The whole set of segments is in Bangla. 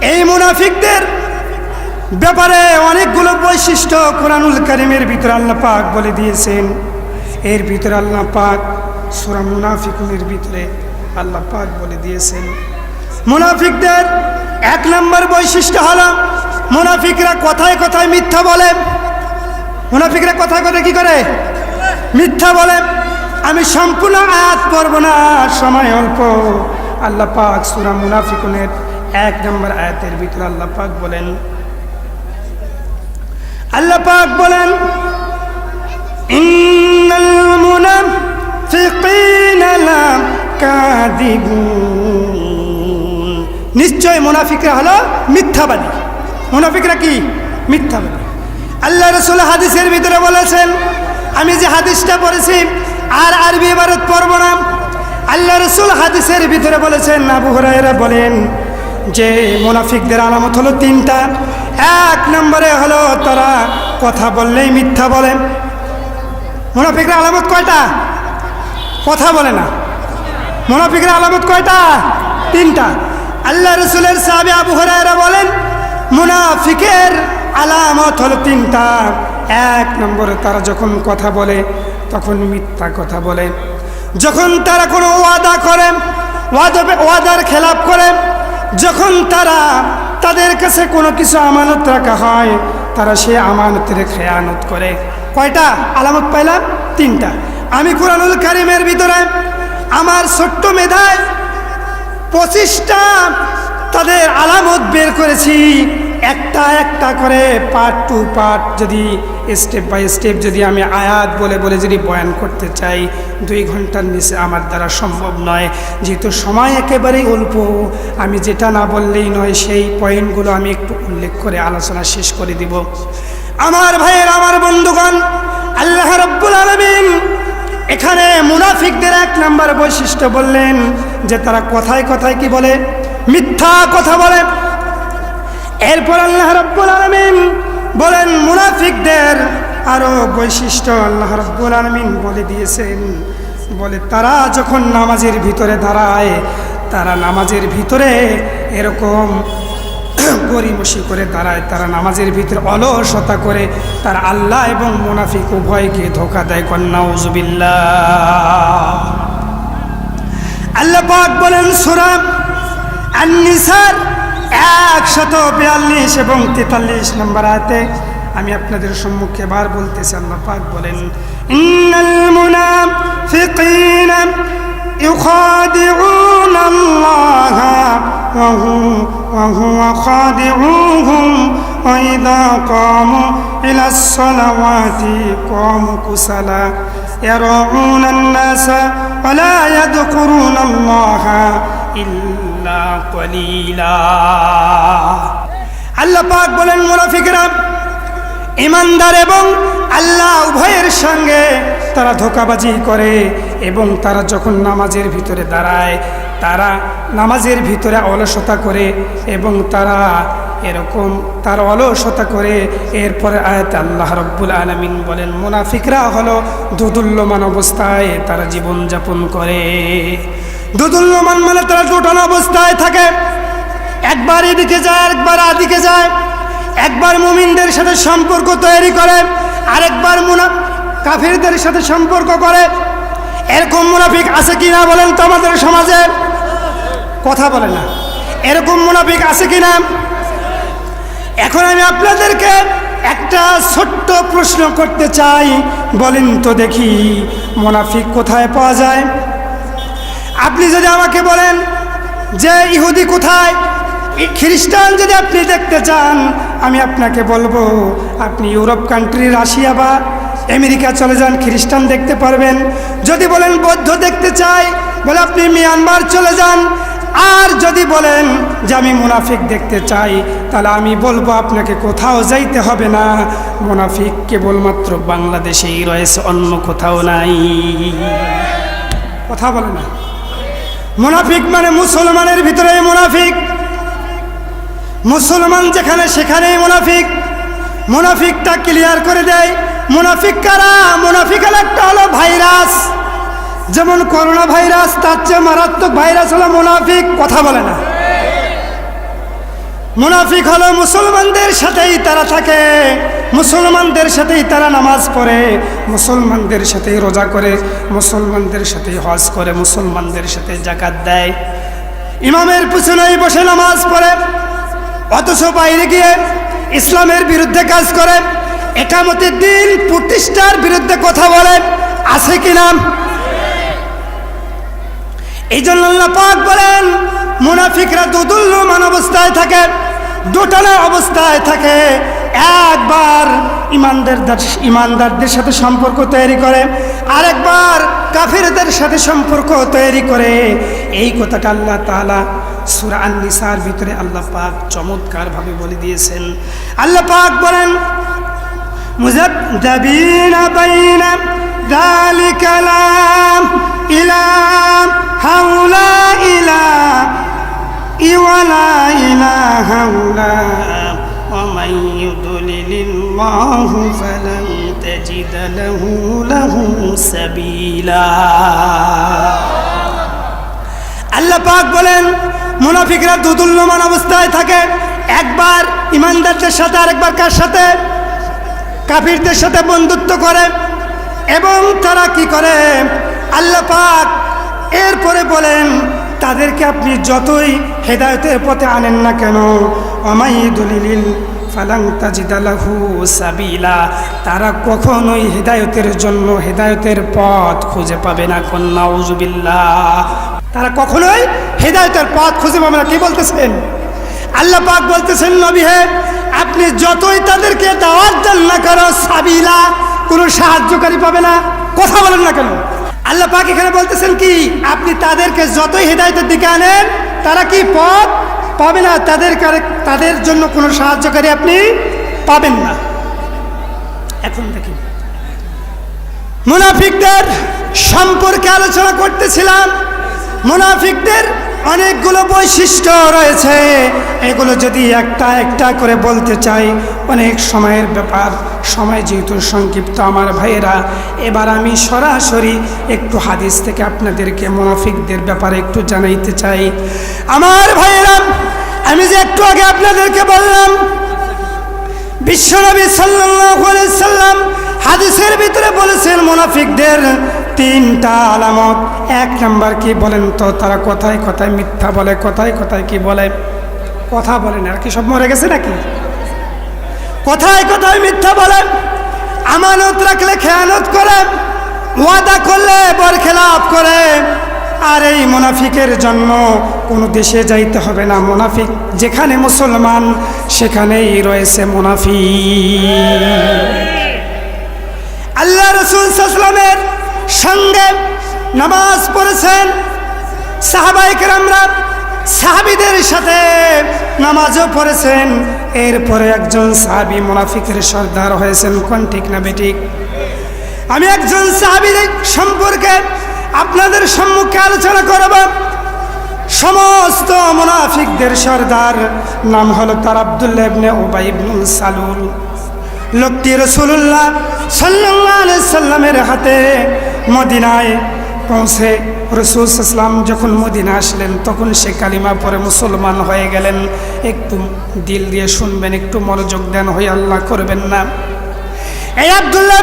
এই মুনাফিকদের ব্যাপারে অনেকগুলো বৈশিষ্ট্য কোরআনুল করিমের ভিতরে আল্লাহ পাক বলে দিয়েছেন। এর ভিতরে আল্লাহ পাক সুরা মুনাফিকুনের ভিতরে আল্লাহ পাক বলে দিয়েছেন। মুনাফিকদের এক নম্বর বৈশিষ্ট্য হলো, মুনাফিকরা কথায় কথায় মিথ্যা বলে। মুনাফিকরা কথায় কথায় কি করে? মিথ্যা বলে। আমি সম্পূর্ণ আয়াত পড়ব না, সময় অল্প। আল্লাহ পাক সুরা মুনাফিকুনের এক নম্বর আয়াতের ভিতরে আল্লাহ পাক বলেন, আল্লাহ পাক বলেন নিশ্চয় মুনাফিকরা হলো মিথ্যাবাদী। মুনাফিকরা কি? মিথ্যাবাদী। আল্লাহ রসুল হাদিসের ভিতরে বলেছেন, আমি যে হাদিসটা পড়েছি, আর আরবি ইবারত পড়ব না। আল্লাহ রসুল হাদিসের ভিতরে বলেছেন, আবু হরাইরা বলেন যে মোনাফিকদের আলামত হলো তিনটা, এক নম্বরে হলো তারা কথা বললেই মিথ্যা বলেন। মুনাফিকরা আলামত কয়টা? কথা বলে না। মোনাফিকরা আলামত কয়টা? তিনটা। আল্লাহ রসুলের সাহাবে আবু হরাইরা বলেন, মুনাফিকের আলামত হলো তিনটা। এক নম্বরে তারা যখন কথা বলে, তখন মিথ্যা কথা বলে। যখন তারা কোনো ওয়াদা করে ওয়াদা ওয়াদার খেলাপ করে যখন তারা তাদের কাছে কোনো কিছু আমানত রাখা হয়, তারা সে আমানতের খেয়ানত করে। কয়টা? আলামত পাইলাম? তিনটা। আমি কোরআনুল কারিমের ভিতরে আমার ছোট্ট মেধায় পঁচিশটা তাদের আলামত বের করেছি। একটা একটা করে পার্ট টু পার্ট যদি স্টেপ বাই স্টেপ যদি আমি আয়াত বলে বলে যদি বয়ান করতে চাই, দুই ঘণ্টার নিচে আমার দ্বারা সম্ভব নয়। যেহেতু সময় একেবারেই অল্প, আমি যেটা না বললেই নয়, সেই পয়েন্টগুলো আমি একটু উল্লেখ করে আলোচনা শেষ করে দিব। আমার ভাইয়ের, আমার বন্ধুগণ, আল্লাহ রব্বুল আলমিন এখানে মুনাফিকদের এক নাম্বার বৈশিষ্ট্য বললেন, যে তারা কথায় কথায় কি বলে? মিথ্যা কথা বলে। এরপর আল্লাহ রব্বুল আলমিন বলেন, মুনাফিকদের আরও বৈশিষ্ট্য আল্লাহ রব্বুল আলমিন বলে দিয়েছেন। বলে, তারা যখন নামাজের ভিতরে দাঁড়ায়, তারা নামাজের ভিতরে এরকম গরিমসি করে দাঁড়ায়, তারা নামাজের ভিতরে অলসতা করে, তারা আল্লাহ এবং মুনাফিক উভয়কে ধোকা দেয়। কন্যা উজুবিল্লা আল্লাহ বলেন আন্নিসার একশত বিয়াল্লিশ এবং তেতাল্লিশ নম্বর আয়তে আমি আপনাদের সম্মুখে বার বলতেছি আল্লাহ পাক বলেন ইন্নাল মুনাফিকিনা يخادعون الله وهو, وهو خادعوهم وإذا قاموا إلى الصلوات قاموا كسلا يرعون الناس ولا يذكرون الله إلا قليلا আল্লাহ পাক বলেন, মুনাফিকরা ইমানদার এবং আল্লাহ উভয়ের সঙ্গে তারা ধোকাবাজি করে এবং তারা যখন নামাজের ভিতরে দাঁড়ায়, তারা নামাজের ভিতরে অলসতা করে এবং তারা এরকম তার অলসতা করে। এরপরে আয়াত আল্লাহ রব্বুল আলমিন বলেন, মুনাফিকরা হলো দুদুল্যমান অবস্থায় তারা জীবনযাপন করে। দুদুল্যমান মানে তারা দুটন অবস্থায় থাকে। একবার এদিকে যায়, একবার আদিকে যায়। একবার মুমিনদের সাথে সম্পর্ক তৈরি করে, আরেকবার মুনা, কাফিরদের সাথে সম্পর্ক করে। এরকম মুনাফিক আছে কি না বলেন তো আমাদের সমাজে? কথা বলে না। এরকম মুনাফিক আছে কি না এখন আমি আপনাদেরকে একটা ছোট্ট প্রশ্ন করতে চাই। বলেন তো দেখি, মুনাফিক কোথায় পাওয়া যায়? আপনি যদি আমাকে বলেন যে ইহুদি কোথায়, খ্রিস্টান যদি আপনি দেখতে চান, আমি আপনাকে বলব, আপনি ইউরোপ কান্ট্রি রাশিয়া বা আমেরিকা চলে যান, খ্রিস্টান দেখতে পারবেন। যদি বলেন বৌদ্ধ দেখতে চাই, বলে আপনি মিয়ানমার চলে যান। আর যদি বলেন যে আমি মুনাফিক দেখতে চাই, তাহলে আমি বলব আপনাকে কোথাও যাইতে হবে না। মুনাফিক কেবলমাত্র বাংলাদেশেই রয়েছে, অন্য কোথাও নাই। কথা বলে না। মুনাফিক মানে মুসলমানের ভিতরে মুনাফিক। মুসলমান যেখানে সেখানেই মুনাফিক। মুনাফিকটা ক্লিয়ার করে দেয়, মুনাফিক কারা? মুনাফিক একটা হলো ভাইরাস যেমন করোনা ভাইরাস তার চেয়ে মারাত্মক ভাইরাস হলো মুনাফিক, কথা বলে না। মুনাফিক হলো মুসলমানদের সাথেই তারা থাকে। মুসলমানদের সাথেই তারা নামাজ পড়ে। মুসলমানদের সাথেই রোজা করে। মুসলমানদের সাথেই হজ করে। মুসলমানদের সাথে জাকাত দেয়। ইমামের পিছনেই বসে নামাজ পড়ে। অথচ বাইরে গিয়ে ইসলামের বিরুদ্ধে কাজ করে। একামতের দিন প্রতিষ্ঠার বিরুদ্ধে কথা বলে। আছে কি নাম এই জন্য পাক বলেন মুনাফিকরা দুদুল্যমান অবস্থায় থাকে, দোটানা অবস্থায় থাকে। একবার ইমানদের ইমানদারদের সাথে সম্পর্ক তৈরি করে, আরেকবার কাফিরদের সাথে সম্পর্ক তৈরি করে। এই কথাটা আল্লাহ তালা সুরা আন্নিসার ভিতরে আল্লাহ পাক চমৎকারভাবে বলে দিয়েছেন। আল্লাহ পাক বলেন মুজাবিনা ইলাম হাউলা ইলা ولا إلى هؤلاء ومن يضلل الله فلن تجد له له سبيلا আল্লাহ পাক বলেন মুনাফিকরা দুদুল্যমান অবস্থায় থাকে একবার ইমানদারদের সাথে আরেকবার কার সাথে কাফিরদের সাথে বন্ধুত্ব করে এবং তারা কি করে আল্লাহ পাক এরপরে বলেন তাদেরকে আপনি যতই হেদায়তের পথে আনেন না কেন অমাই দলিল ফালাং তাজিদালাহু সাবিলা। তারা কখনোই হেদায়তের জন্য হেদায়তের পথ খুঁজে পাবে না কন্যা উজুবিল্লা তারা কখনোই হেদায়তের পথ খুঁজে পাবে না। কি বলতেছেন? আল্লাহ পাক বলতেছেন, নবী হে, আপনি যতই তাদেরকে দাওয়াত দেন না কেন, সাবিলা কোনো সাহায্যকারী পাবে না। কথা বলেন না কেন? আল্লাহ পাক এখানে বলতেছেন কি, আপনি তাদেরকে যতই হৃদায়তের দিকে আনেন, তারা কি পথ পাবে না? তাদের তাদের জন্য কোনো সাহায্যকারী আপনি পাবেন না। এখন দেখি মুনাফিকদের সম্পর্কে আলোচনা করতেছিলাম। মুনাফিকদের অনেকগুলো বৈশিষ্ট্য রয়েছে। এগুলো যদি একটা একটা করে বলতে চাই, অনেক সময়ের ব্যাপার। সময় যেহেতু সংক্ষিপ্ত আমার ভাইয়েরা, এবার আমি সরাসরি একটু হাদিস থেকে আপনাদেরকে মুনাফিকদের ব্যাপারে একটু জানাইতে চাই। আমার ভাইয়েরা, আমি যে একটু আগে আপনাদেরকে বললাম, বিশ্বনবী সাল্লাম হাদিসের ভিতরে বলেছেন মুনাফিকদের তিনটা আলামত। এক নাম্বার কি বলেন তো? তারা কথায় কথায় মিথ্যা বলে, কথায় কথায় কি বলে? কথা বলেন, আর কি সব মরে গেছে নাকি? কথায় কথায় মিথ্যা বলে, আমানত রাখলে খেয়ানত করে, ওয়াদা করলে বর খেলাপ করে। আর এই মুনাফিকের জন্য কোনো দেশে যাইতে হবে না, মুনাফিক যেখানে মুসলমান, সেখানেই রয়েছে মুনাফিক। আল্লাহ রসুল সাল্লামের সঙ্গে নামাজ পড়েছেন। সাহাবাইকের আমরা সাহাবিদের সাথে নামাজও পড়েছেন। এরপরে একজন সাহাবি মুনাফিকের সর্দার হয়েছেন। কোন ঠিক না বেঠিক আমি একজন সাহাবিদের সম্পর্কে আপনাদের সম্মুখে আলোচনা করব। সমস্ত মুনাফিকদের সর্দার নাম হলো তার আবদুল্লাহ ইবনে উবাই ইবনুল সালুল। লোকটি রসুল্লাহ সাল্লাহ সাল্লামের হাতে মদিনায় পৌঁছে রসুল সাল্লাম যখন মদিনা আসলেন, তখন সে কালিমা পরে মুসলমান হয়ে গেলেন। একটু দিল দিয়ে শুনবেন, একটু মনোযোগ দেন, হয়ে আল্লাহ করবেন না। এই আবদুল্লাহ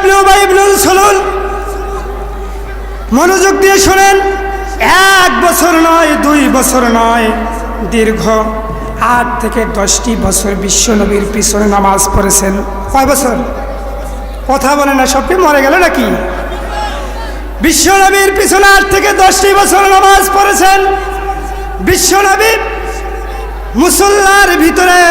মনোযোগ দিয়ে শোনেন, এক বছর নয়, দুই বছর নয়, দীর্ঘ আট থেকে দশটি বছর বিশ্বনবীর পিছনে নামাজ পড়েছেন। কয় বছর? কথা বলে না সবকে মরে গেল নাকি? বিশ্বনবীর পিছনে আট থেকে দশটি বছর নামাজ পড়েছেন। বিশ্বনবী মুসল্লার ভিতরে,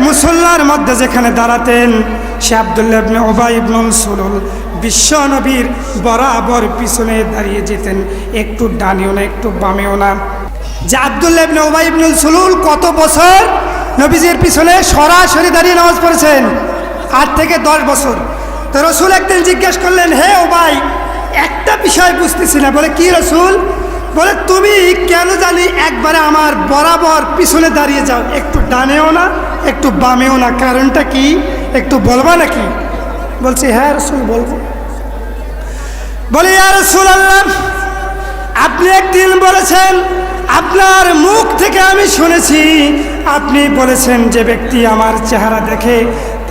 মুসল্লার মধ্যে যেখানে দাঁড়াতেন, সে আবদুল্লাহ ইবনে ওবাই ইবনুল সুলুল বিশ্ব নবীর বরাবর পিছনে দাঁড়িয়ে যেতেন। একটু ডানিও না, একটু বামেও না। যে আবদুল্লাহ ইবনুল সুলুল কত বছর নবীজির পিছনে সরাসরি দাঁড়িয়ে নামাজ পড়েছেন? আট থেকে দশ বছর। তো রসুল একদিন জিজ্ঞেস করলেন, হে ওবাই একটা বিষয় বুঝতেছি না। বলে, কি রসুল? বলে, তুমি কেন জানি একবারে আমার বরাবর পিছনে দাঁড়িয়ে যাও? একটু ডানেও না, একটু বামেও না। কারণটা কি? একটু বলবা নাকি? বলছি হ্যাঁ রসুল, বলব। বলে রসুল আল্লাহ, আপনি একদিন বলেছেন আপনার মুখ থেকে আমি শুনেছি, আপনি বলেছেন যে ব্যক্তি আমার চেহারা দেখে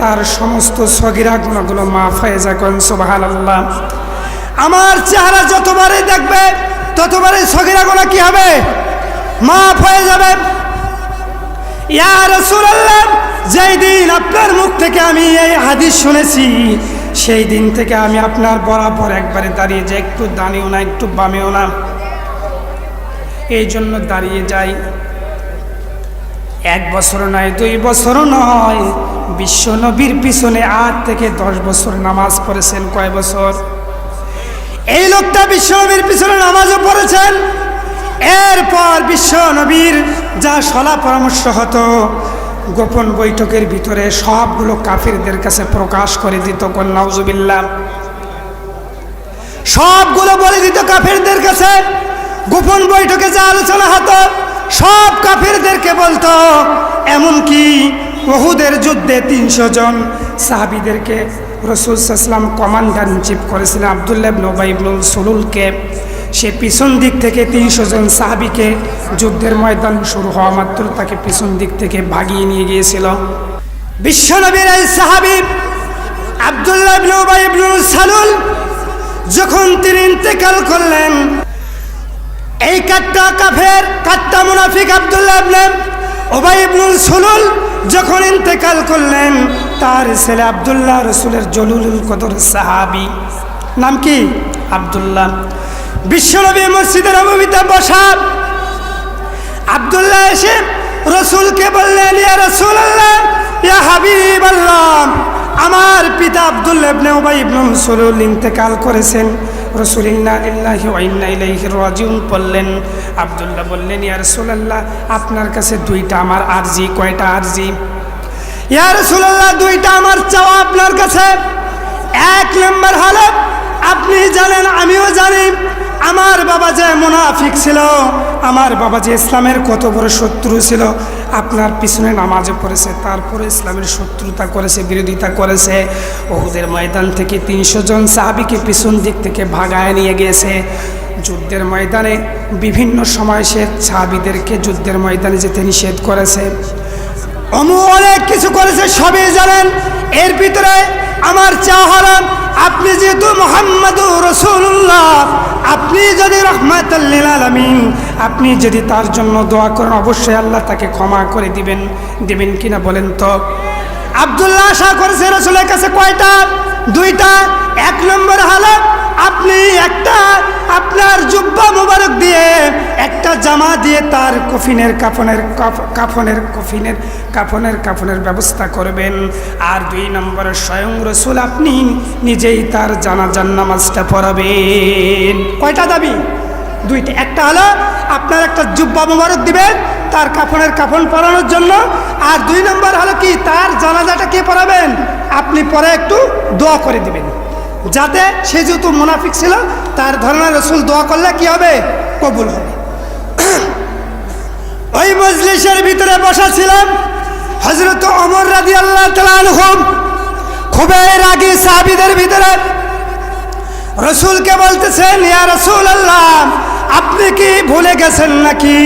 তার সমস্ত সগিরা গুণগুলো মাফ হয়ে যাবেন সোবাহান আল্লাহ আমার চেহারা যতবারই দেখবে, ততবারই সগিরা গুণা কি হবে? মাফ হয়ে যাবে। যেই দিন আপনার মুখ থেকে আমি এই হাদিস শুনেছি, সেই দিন থেকে আমি আপনার বরাবর একবারে দাঁড়িয়ে যে একটু দাঁড়িয়েও না, একটু বামেও না। এই জন্য দাঁড়িয়ে যাই। এক বছর নয়, দুই বছরও নয়, বিশ্ব নবীর পিছনে আট থেকে দশ বছর নামাজ পড়েছেন। কয় বছর? এই লোকটা বিশ্ব নবীর পিছনে নামাজও পড়েছেন। এরপর বিশ্ব নবীর যা সলা পরামর্শ হতো, গোপন বৈঠকের ভিতরে সবগুলো কাফিরদের কাছে প্রকাশ করে দিত কন্যাউজুবিল্লা সবগুলো বলে দিত কাফিরদের কাছে। গোপন বৈঠকে যা আলোচনা হতো, সব কাফিরদেরকে বলতো, এমনকি বহুদের যুদ্ধে তিনশো জন সাহাবিদেরকে রসুল সাল্লাম কমান্ডার ইন চিফ করেছিলেন। আবদুল্লাহ নবাইবনুল সলুলকে। সে পিছন দিক থেকে তিনশো জন সাহাবিকে যুদ্ধের ময়দান শুরু হওয়া মাত্র তাকে পিছন দিক থেকে ভাগিয়ে নিয়ে গিয়েছিল। বিশ্বনবীর এই সাহাবি আবদুল্লাহ নবাইবনুল সালুল যখন তিনি ইন্তেকাল করলেন এই কাট্টা কাফের কাট্টা মুনাফিক আবদুল্লাহ ইবনে ওবাই ইবনুল সুলুল যখন ইন্তেকাল করলেন, তার ছেলে আবদুল্লাহ রসুলের জলুলুল কদর সাহাবি। নাম কি? আবদুল্লাহ। বিশ্বনবী মসজিদের নবমীতে বসা। আবদুল্লাহ এসে রসুলকে বললেন, ইয়া রসুল আল্লাহ ইয়া হাবিব আল্লাহ আমার পিতা আবদুল্লাহ ইবনে উবাই ইবনুল সুলুল ইন্তেকাল করেছেন। রসুল ইন্না ইল্লাহি ওয়া ইন্না রাজিউন বললেন, আবদুল্লাহ বললেন, ইয়া রাসূলুল্লাহ, আপনার কাছে দুইটা আমার আরজি, কয়টা আরজি? ইয়া রাসূলুল্লাহ, দুইটা আমার চাওয়া আপনার কাছে। এক নম্বর হলো, আপনি জানেন, আমিও জানি, আমার বাবা যে মুনাফিক ছিল, আমার বাবা যে ইসলামের কত বড় শত্রু ছিল আপনার পিছনে নামাজে পড়েছে, তারপরে ইসলামের শত্রুতা করেছে, বিরোধিতা করেছে। ওহুদের ময়দান থেকে তিনশো জন সাহাবিকে পিছন দিক থেকে ভাগায় নিয়ে গিয়েছে। যুদ্ধের ময়দানে বিভিন্ন সময় সে সাহাবিদেরকে যুদ্ধের ময়দানে যেতে নিষেধ করেছে। অনেক কিছু করেছে, সবই জানেন। এর ভিতরে আমার চাওয়া আপনি যেহেতু মোহাম্মদ রসুল্লাহ আপনি যদি রহমাতাল্লিল আলমিন, আপনি যদি তার জন্য দোয়া করেন, অবশ্যই আল্লাহ তাকে ক্ষমা করে দিবেন। দেবেন কিনা বলেন তো? আবদুল্লাহ আশা করেছে রসুলের কাছে কয়টা? দুইটা, এক নম্বর হলো আপনি একটা আপনার জুব্বা মোবারক দিয়ে একটা জামা দিয়ে তার কফিনের কাফনের কাফ- কাফনের কফিনের, কাফনের কাফনের ব্যবস্থা করবেন। আর দুই নম্বরে, স্বয়ং রসুল আপনি নিজেই তার জানাজান নামাজটা পড়াবেন। কয়টা দাবি? দুইটা। একটা হলো আপনার একটা জুব্বা মোবারক দিবেন তার কাফনের কাফন পরানোর জন্য। আর দুই নম্বর হলো কি, তার জানাজাটা কে পড়াবেন আপনি পরে একটু দোয়া করে দিবেন। যাতে সে যেহেতু মুনাফিক ছিল, তার ধরনের রসুল দোয়া করলে কি হবে? কবুল হবে। ওই মজলিসের ভিতরে বসা ছিলাম হজরত অমর রাজি আল্লাহ তালুম খুবই রাগি সাহাবিদের ভিতরে রসুলকে বলতেছেন, ইয়া রসুল আল্লাহ আপনি কি ভুলে গেছেন নাকি?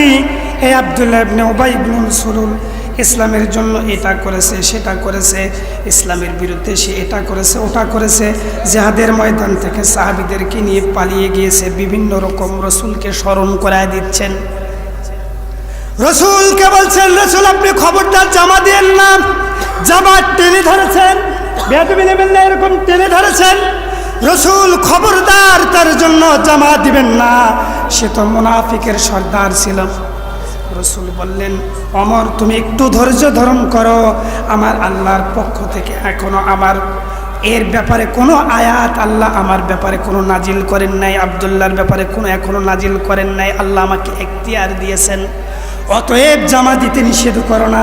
এই আবদুল্লাহ ইবনে উবাই ইবনুল সুলুল ইসলামের জন্য এটা করেছে, সেটা করেছে, ইসলামের বিরুদ্ধে সে এটা করেছে, ওটা করেছে। যাহাদের ময়দান থেকে সাহাবিদেরকে নিয়ে পালিয়ে গিয়েছে, বিভিন্ন রকম রসুলকে স্মরণ করায় দিচ্ছেন। রসুলকে বলছেন, রসুল, আপনি খবরদার জামা দিয়েন না জামা টেনে ধরেছেন। এরকম টেনে ধরেছেন। রসুল খবরদার, তার জন্য জামা দিবেন না। সে তো মুনাফিকের সর্দার ছিল। রসুল বললেন, অমর, তুমি একটু ধৈর্য ধারণ করো। আমার আল্লাহর পক্ষ থেকে এখনও আমার, এর ব্যাপারে কোনো আয়াত আল্লাহ আমার ব্যাপারে কোনো নাজিল করেন নাই আবদুল্লার ব্যাপারে কোনো এখনও নাজিল করেন নাই। আল্লাহ আমাকে এখতিয়ার দিয়েছেন। অতএব জামা দিতে নিষেধ করো না।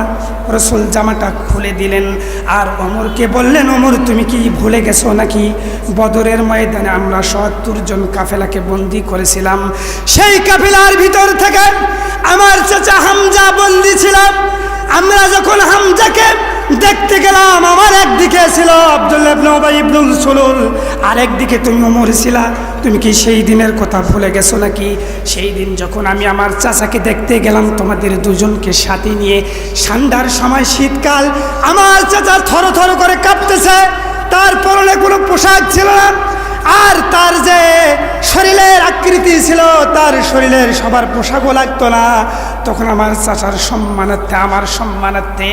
রসুল জামাটা খুলে দিলেন। আর অমরকে বললেন, অমর, তুমি কি ভুলে গেছো নাকি? বদরের ময়দানে আমরা সত্তর জন কাফেলাকে বন্দি করেছিলাম। সেই কাফেলার ভিতর থেকে আমার চাচা হামজা বন্দি ছিলাম আমরা যখন হামজাকে দেখতে গেলাম, আমার একদিকে ছিল উবাই ইবনুল সুলুল আর একদিকে তুমি ওমর ছিলা। তুমি কি সেই দিনের কথা ভুলে গেছো নাকি? সেই দিন যখন আমি আমার চাচাকে দেখতে গেলাম, তোমাদের দুজনকে সাথে নিয়ে, ঠান্ডার সময় শীতকাল, আমার চাচা থর থর করে কাঁপতেছে। তার পরনে কোনো পোশাক ছিল না। আর তার যে শরীরের আকৃতি ছিল, তার শরীরের সবার পোশাকও লাগতো না। তখন আমার চাচার সম্মানার্থে, আমার সম্মানার্থে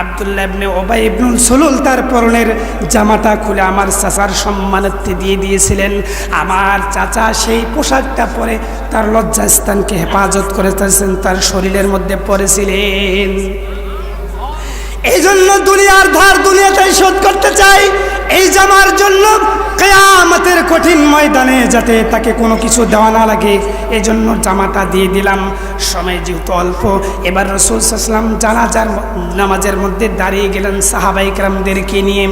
আবদুল্লাহ ইবনে ওবাই ইবনুল সলুল তার পরনের জামাটা খুলে আমার চাচার সম্মানার্থে দিয়ে দিয়েছিলেন। আমার চাচা সেই পোশাকটা পরে তার লজ্জাস্থানকে হেফাজত করেছেন তার শরীরের মধ্যে পড়েছিলেন এই জন্য দুনিয়ার ধার দুনিয়াটাই শোধ করতে চাই। এই জামার জন্য কঠিন ময়দানে যাতে তাকে কোনো কিছু দেওয়া না লাগে, এজন্য জামাটা দিয়ে দিলাম। সময় যেহেতু অল্প, এবার রসুল সাল্লাম জানাজার নামাজের মধ্যে দাঁড়িয়ে গেলেন সাহাবাইকরামদেরকে নিয়ে।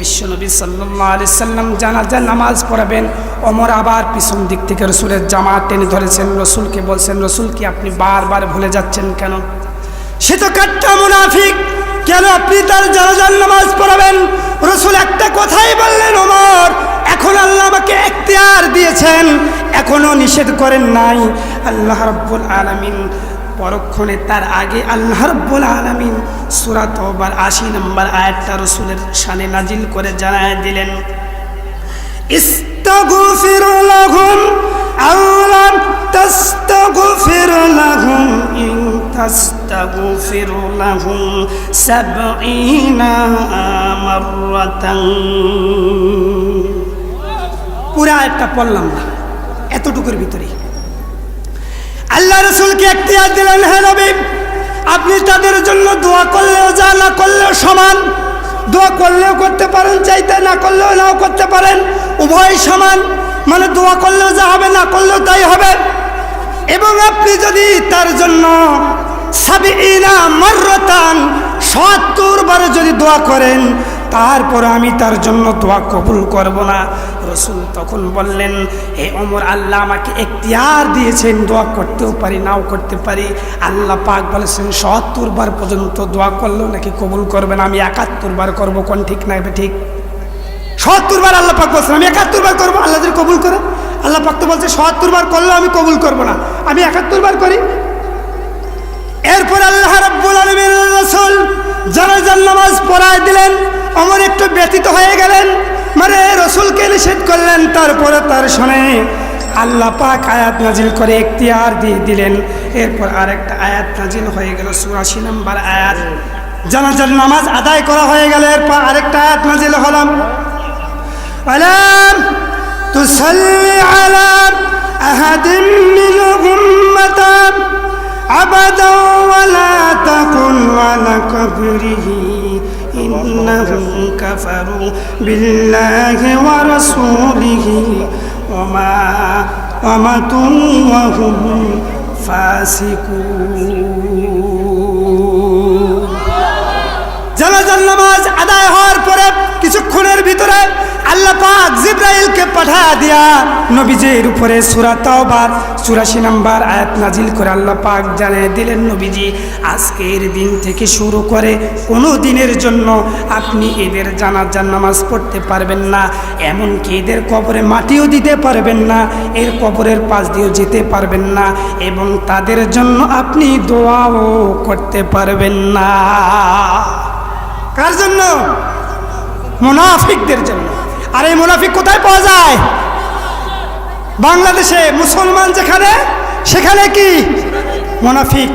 বিশ্বনবী সাল্লাহ আলি সাল্লাম জানাজার নামাজ পড়াবেন। অমর আবার পিছন দিক থেকে রসুলের জামা টেনে ধরেছেন। রসুলকে বলছেন, রসুল, কি আপনি বারবার ভুলে যাচ্ছেন কেন? সে তো কাট্টা মুনাফিক, কেন আপনি তার জানাজার নামাজ পড়াবেন? রসুল একটা কথাই বললেন, ওমর এখন আল্লাহ আমাকে এখতিয়ার দিয়েছেন এখনো নিষেধ করেন নাই আল্লাহ রব্বুল আলামিন পরক্ষণে তার আগে আল্লাহ রব্বুল আলামিন সুরাত ওবার আশি নম্বর আয়াতটা রসুলের শানে নাজিল করে জানায় দিলেন استغفر لهم أو لم تستغفر لهم إن تستغفر لهم سبعين مرة পুরা একটা পড়লাম না, এতটুকুর ভিতরে আল্লাহ রসুলকে এখতিয়ার দিলেন হ্যাঁ নবী, আপনি তাদের জন্য দোয়া করলেও যা, না করলেও সমান। দোয়া করলেও করতে পারেন, চাইতে না করলেও নাও করতে পারেন। উভয় সমান মানে দোয়া করলেও যা হবে, না করলেও তাই হবে। এবং আপনি যদি তার জন্য সাবিনা মর্রতান সত্তর বারে যদি দোয়া করেন, তারপর আমি তার জন্য দোয়া কবুল করব না। রসুল তখন বললেন, হে অমর আল্লাহ আমাকে এখতিয়ার দিয়েছেন, দোয়া করতেও পারি, নাও করতে পারি। আল্লাহ পাক বলেছেন, সত্তর বার পর্যন্ত দোয়া করলেও নাকি কবুল করবেন আমি একাত্তর বার করব, কোন ঠিক না ঠিক? সত্তর বার আল্লাহ পাক বলছেন, আমি একাত্তর বার করব, আল্লাহ যদি কবুল করে? আল্লাহ পাক তো বলছে, সত্তর বার করলেও আমি কবুল করব না। আমি একাত্তর বার করি। এরপর আল্লাহ রাব্বুল আলামিন রাসূল জানাজার নামাজ পড়ায় দিলেন। অমর একটু ব্যতীত হয়ে গেলেন। মানে রসুলকে নিষেধ করলেন, তারপরে তার শোনে আল্লাহ পাক আয়াত নাজিল করে এখতিয়ার দিয়ে দিলেন। এরপর আরেকটা আয়াত নাজিল হয়ে গেল চুরাশি নম্বর আয়াত। জানাজার নামাজ আদায় করা হয়ে গেল, এরপর আরেকটা আয়াত নাজিল হলাম। আলাম তুসাল্লি আলাম আহাদিন মিনহুম মাতা আবাদাও ওয়ালা তাকুন ওয়ালা কবরিহি। إنهم كفروا بالله ورسوله وما وماتوا وهم فاسقون আল্লাহ পাক জিব্রাইলকে পাঠা দিয়া নবীজির উপরে সূরা তাওবার 84 নম্বর আয়াত নাজিল করে আল্লাহ পাক জানিয়ে দিলেন, নবীজি, আজকের দিন থেকে শুরু করে কোনো দিনের জন্য আপনি এদের জানাজার নামাজ পড়তে পারবেন না, এমনকি এদের কবরে মাটিও দিতে পারবেন না, এর কবরের পাশ দিয়েও যেতে পারবেন না এবং তাদের জন্য আপনি দোয়াও করতে পারবেন না। কার জন্য? মুনাফিকদের জন্য। আর এই মুনাফিক কোথায় পাওয়া যায়? বাংলাদেশে মুসলমান যেখানে, সেখানে কি? মুনাফিক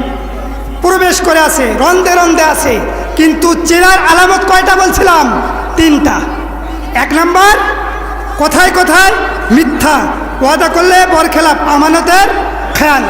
প্রবেশ করে আছে, রন্দে রন্দে আছে। কিন্তু চেনার আলামত কয়টা বলছিলাম? তিনটা। এক নাম্বার, কোথায় কোথায় মিথ্যা। ওয়াদা করলে বরখেলাপ আমানতের খেয়াল।